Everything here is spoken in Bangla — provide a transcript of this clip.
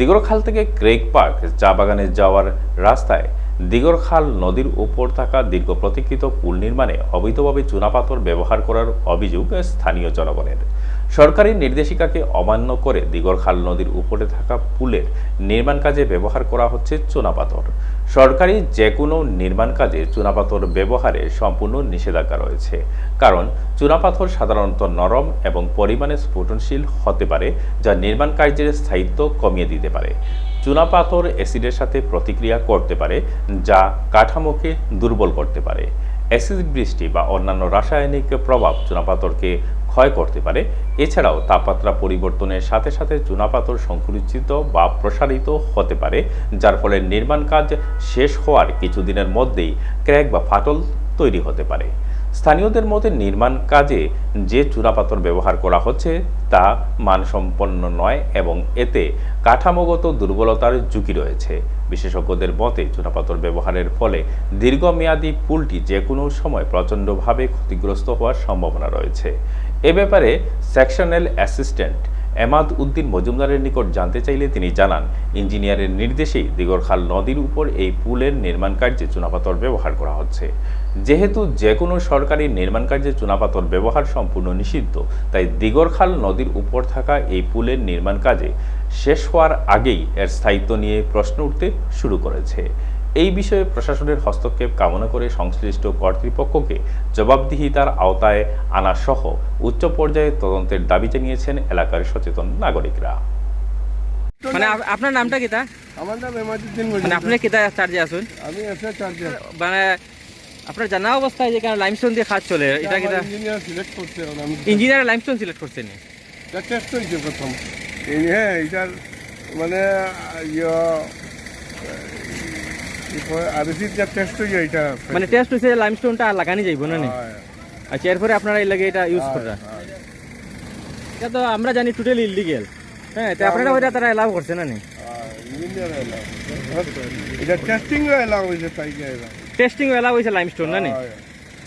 দিগরখাল থেকে ক্রেক পার্ক চা বাগানে যাওয়ার রাস্তায় দিগরখাল নদীর উপর থাকা দীর্ঘ প্রতীক্ষিত পুল নির্মাণে অবৈধভাবে চুনাপাথর ব্যবহার করার অভিযোগ স্থানীয় জনগণের। সরকারি নির্দেশিকাকে অমান্য করে দিগরখাল নদীর উপরে থাকা পুলের নির্মাণ কাজে ব্যবহার করা হচ্ছে চুনাপাথর। সরকারি যে কোনো নির্মাণ কাজে চুনাপাথর ব্যবহারে সম্পূর্ণ নিষেধাজ্ঞা রয়েছে। কারণ, চুনাপাথর সাধারণত নরম এবং পরিমাণে স্ফোটনশীল হতে পারে, যা নির্মাণ কার্যের স্থায়িত্ব কমিয়ে দিতে পারে। চুনাপাথর অ্যাসিডের সাথে প্রতিক্রিয়া করতে পারে, যা কাঠামোকে দুর্বল করতে পারে। অ্যাসিড বৃষ্টি বা অন্যান্য রাসায়নিক প্রভাব চুনাপাথরকে ক্ষয় করতে পারে। এছাড়াও তাপমাত্রা পরিবর্তনের সাথে সাথে চুনাপাথর সংকুচিত বা প্রসারিত হতে পারে, যার ফলে নির্মাণ কাজ শেষ হওয়ার কিছুদিনের মধ্যেই ক্র্যাক বা ফাটল তৈরি হতে পারে। স্থানীয়দের মতে নির্মাণ কাজে যে চুনাপাথর ব্যবহার করা হচ্ছে তা মানসম্পন্ন নয় এবং এতে কাঠামোগত দুর্বলতার ঝুঁকি রয়েছে। বিশেষজ্ঞদের মতে চুনাপাথর ব্যবহারের ফলে দীর্ঘমেয়াদী পুলটি যে কোনো সময় প্রচণ্ডভাবে ক্ষতিগ্রস্ত হওয়ার সম্ভাবনা রয়েছে। এ ব্যাপারে সেকশনাল অ্যাসিস্ট্যান্ট এমাদ উদ্দিন মজুমদারের নিকট জানতে চাইলে তিনি জানান, ইঞ্জিনিয়ারের নির্দেশেই দিগরখাল নদীর উপর এই পুলের নির্মাণ কার্যে চুনাপাথর ব্যবহার করা হচ্ছে। যেহেতু যে কোনো সরকারি নির্মাণ কার্যে চুনাপাথর ব্যবহার সম্পূর্ণ নিষিদ্ধ, তাই দিগরখাল নদীর উপর থাকা এই পুলের নির্মাণ কাজে শেষ হওয়ার আগেই এর স্থায়িত্ব নিয়ে প্রশ্ন উঠতে শুরু করেছে। এই বিষয়ে প্রশাসনের হস্তক্ষেপ কামনা করে সংশ্লিষ্ট কর্তৃপক্ষকে জবাবদিহিতার আওতায় আনা সহ উচ্চ পর্যায়ে তদন্তের দাবি জানিয়েছেন এলাকার সচেতন নাগরিকরা। মানে আপনার নামটা কিতা আমার নাম এমাজুদ্দিন মানে আপনি কিতা চার্জে আসুন আমি এসে চার্জার মানে আপনার জানা অবস্থায় যে কেন লাইমস্টোন দিয়ে কাজ চলে এটা কিতা? ইঞ্জিনিয়ার সিলেক্ট করছে ইঞ্জিনিয়ার লাইমস্টোন সিলেক্ট করছেন এটা টেস্ট হয়েছে প্রথম। এই হ্যাঁ এটার মানে যা টেস্ট এটা মানে টেস্ট হয়েছে লাইমস্টোনটা লাগানি যাইব না নি? আচ্ছা এরপরে আপনারা এই লাগে এটা ইউজ করা এটা তো আমরা জানি টোটালি ইলিগেল হ্যাঁ তো আপনারা ওইটা তারা এলাও করছে না এটা টেস্টিং এলাও হয়েছে তাই টেস্টিং এলাও হয়েছে লাইমস্টোন না নি? হয়,